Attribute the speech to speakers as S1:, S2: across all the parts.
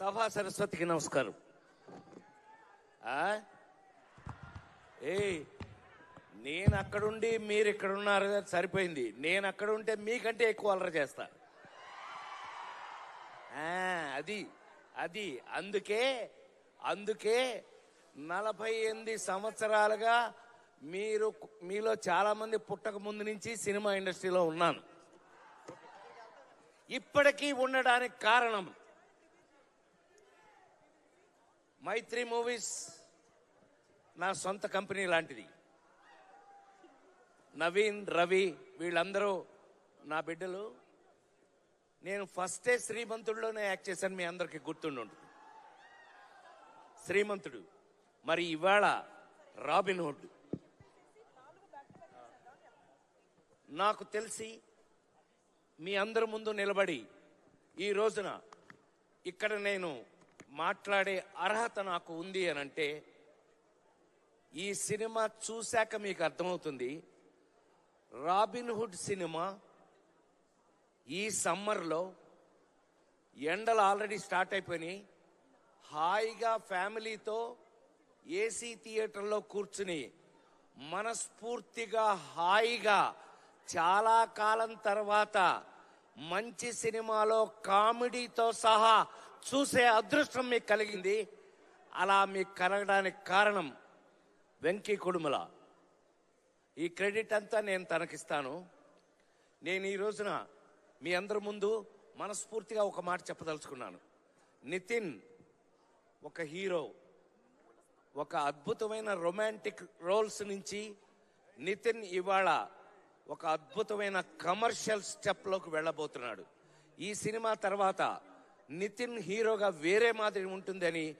S1: సభా సరస్వతికి నమస్కారం. ఏ నేను అక్కడుండి మీరు ఇక్కడ ఉన్నారు సరిపోయింది. నేను అక్కడ ఉంటే మీకంటే ఎక్కువ అలర చేస్తా. అది అది. అందుకే అందుకే నలభై ఎనిమిది సంవత్సరాలుగా మీరు మీలో చాలా మంది పుట్టక ముందు నుంచి సినిమా ఇండస్ట్రీలో ఉన్నాను. ఇప్పటికీ ఉండడానికి కారణం మైత్రి మూవీస్ నా సొంత కంపెనీ లాంటిది. నవీన్ రవి వీళ్ళందరూ నా బిడ్డలు. నేను ఫస్టే శ్రీమంతుడిలోనే యాక్ట్ చేశాను మీ అందరికీ గుర్తుండు శ్రీమంతుడు. మరి ఇవాళ రాబిన్హుడ్ నాకు తెలిసి మీ అందరి ముందు నిలబడి ఈ రోజున ఇక్కడ నేను మాట్లాడే అర్హత నాకు ఉంది అని అంటే ఈ సినిమా చూశాక మీకు అర్థమవుతుంది. రాబిన్హుడ్ సినిమా ఈ సమ్మర్లో ఎండలు ఆల్రెడీ స్టార్ట్ అయిపోయినాయి. హాయిగా ఫ్యామిలీతో ఏసీ థియేటర్లో కూర్చుని మనస్ఫూర్తిగా హాయిగా చాలా కాలం తర్వాత మంచి సినిమాలో కామెడీతో సహా చూసే అదృష్టం మీకు కలిగింది. అలా మీకు కలగడానికి కారణం వెంకీ కుడుమల. ఈ క్రెడిట్ అంతా నేను తనకిస్తాను. నేను ఈ రోజున మీ అందరి ముందు మనస్ఫూర్తిగా ఒక మాట చెప్పదలుచుకున్నాను. నితిన్ ఒక హీరో ఒక అద్భుతమైన రొమాంటిక్ రోల్స్ నుంచి నితిన్ ఇవాళ ఒక అద్భుతమైన కమర్షియల్ స్టెప్లోకి వెళ్ళబోతున్నాడు. ఈ సినిమా తర్వాత నితిన్ హీరోగా వేరే మాదిరి ఉంటుందని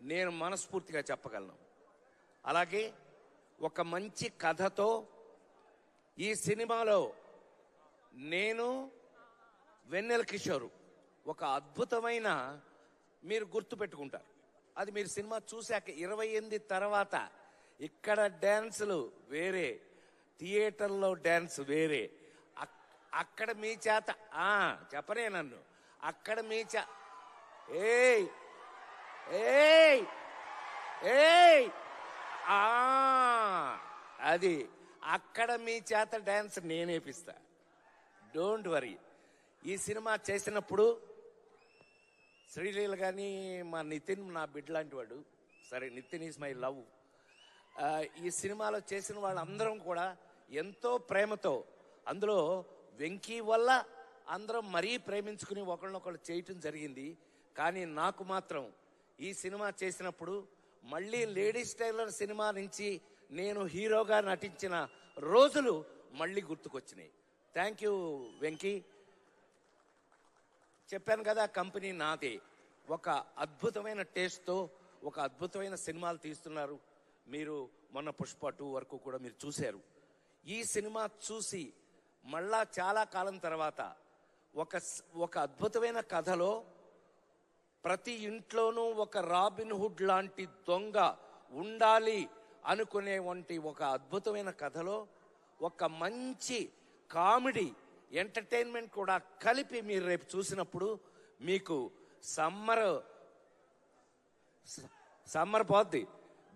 S1: నేను మనస్ఫూర్తిగా చెప్పగలను. అలాగే ఒక మంచి కథతో ఈ సినిమాలో నేను వెన్నెల కిషోర్ ఒక అద్భుతమైన మీరు గుర్తుపెట్టుకుంటారు. అది మీరు సినిమా చూశాక ఇరవై ఎనిమిది తర్వాత ఇక్కడ డ్యాన్సులు వేరే థియేటర్లో డ్యాన్స్ వేరే. అక్- అక్కడ మీ చేత చెప్పనే నన్ను. అక్కడ మీ చే ఏయ్! ఏయ్! ఏయ్! ఆ! అది అక్కడ మీ చేత డ్యాన్స్ నేనేపిస్తా డోంట్ వరీ ఈ సినిమా చేసినప్పుడు శ్రీలీల కానీ మా నితిన్ నా బిడ్డ లాంటి వాడు. సరే నితిన్ ఈజ్ మై లవ్. ఈ సినిమాలో చేసిన వాళ్ళందరం కూడా ఎంతో ప్రేమతో అందులో వెంకీ వల్ల అందరం మరీ ప్రేమించుకుని ఒకళ్ళనొకళ్ళు చేయటం జరిగింది. కానీ నాకు మాత్రం ఈ సినిమా చేసినప్పుడు మళ్ళీ లేడీస్ టైలర్ సినిమా నుంచి నేను హీరోగా నటించిన రోజులు మళ్ళీ గుర్తుకొచ్చినాయి. Thank you Venky. చెప్పాను కదా కంపెనీ నాదే. ఒక అద్భుతమైన టేస్ట్తో ఒక అద్భుతమైన సినిమాలు తీస్తున్నారు. మీరు మొన్న పుష్ప టూ వరకు కూడా మీరు చూశారు. ఈ సినిమా చూసి మళ్ళా చాలా కాలం తర్వాత ఒక ఒక అద్భుతమైన కథలో ప్రతి ఇంట్లోనూ ఒక రాబిన్ హుడ్ లాంటి దొంగ ఉండాలి అనుకునే వంటి ఒక అద్భుతమైన కథలో ఒక మంచి కామెడీ ఎంటర్టైన్మెంట్ కూడా కలిపి మీరు రేపు చూసినప్పుడు మీకు సమ్మర్ సమ్మర్ పోద్ది.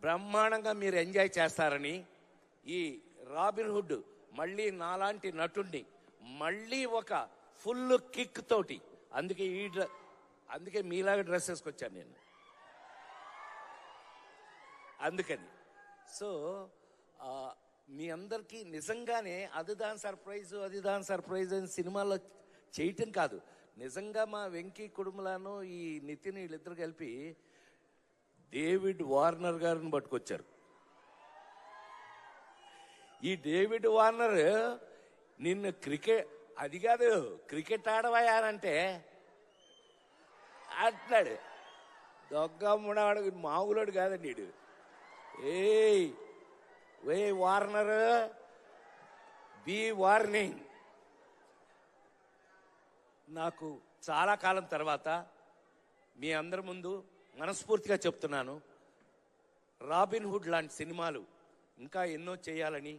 S1: బ్రహ్మాండంగా మీరు ఎంజాయ్ చేస్తారని ఈ రాబిన్ హుడ్ మళ్ళీ నాలాంటి నటుడిని మళ్ళీ ఒక ఫుల్ కిక్ తోటి. అందుకే ఈ డ్ర- అందుకే మీలాగా డ్రెస్ వేసుకొచ్చాను నేను. అందుకని. సో మీ అందరికీ నిజంగానే అది దాని సర్ప్రైజ్ అది దాని సర్ప్రైజ్ అని సినిమాలో చేయటం కాదు. నిజంగా మా వెంకీ కుడుములను ఈ నితిన్ వీళ్ళిద్దరు కలిపి డేవిడ్ వార్నర్ గారిని పట్టుకొచ్చారు. ఈ డేవిడ్ వార్నర్ నిన్ను క్రికెట్ అది కాదు క్రికెట్ ఆడవయానంటే అంటున్నాడు. దొగ్గమ్ముడాడు మామూలుడు కాదండి వీడు. ఏయ్ వే వార్నర్ బి వార్నింగ్. నాకు చాలా కాలం తర్వాత మీ అందరి ముందు మనస్ఫూర్తిగా చెప్తున్నాను. రాబిన్ హుడ్ లాంటి సినిమాలు ఇంకా ఎన్నో చేయాలని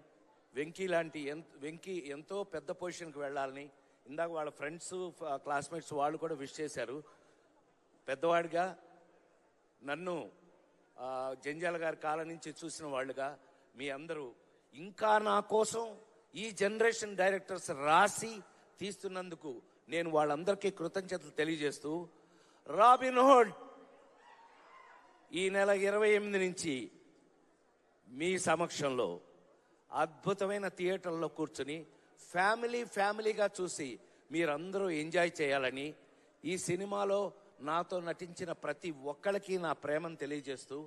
S1: వెంకీ లాంటి వెంకీ ఎంతో పెద్ద పొజిషన్కి వెళ్ళాలని ఇందాక వాళ్ళ ఫ్రెండ్స్ క్లాస్మేట్స్ వాళ్ళు కూడా విష్ చేశారు. పెద్దవాడిగా నన్ను జంజాల గారి కాలం నుంచి చూసిన వాళ్ళుగా మీ అందరూ ఇంకా నా కోసం ఈ జనరేషన్ డైరెక్టర్స్ రాసి తీస్తున్నందుకు నేను వాళ్ళందరికీ కృతజ్ఞతలు తెలియజేస్తూ రాబిన్ హోల్డ్ ఈ నెల ఇరవై ఎనిమిది నుంచి మీ సమక్షంలో అద్భుతమైన థియేటర్లో కూర్చుని ఫ్యామిలీ ఫ్యామిలీగా చూసి మీరందరూ ఎంజాయ్ చేయాలని ఈ సినిమాలో నాతో నటించిన ప్రతి ఒక్కరికి నా ప్రేమను తెలియజేస్తూ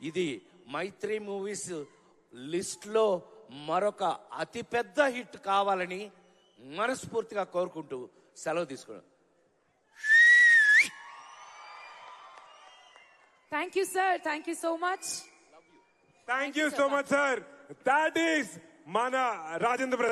S1: ఇది మైత్రి మూవీస్ లిస్ట్లో మరొక అతిపెద్ద హిట్ కావాలని మనస్ఫూర్తిగా కోరుకుంటూ సెలవు తీసుకున్నాను.
S2: Thank you sir thank you so much
S3: thank you so much sir That is Mana Rajendra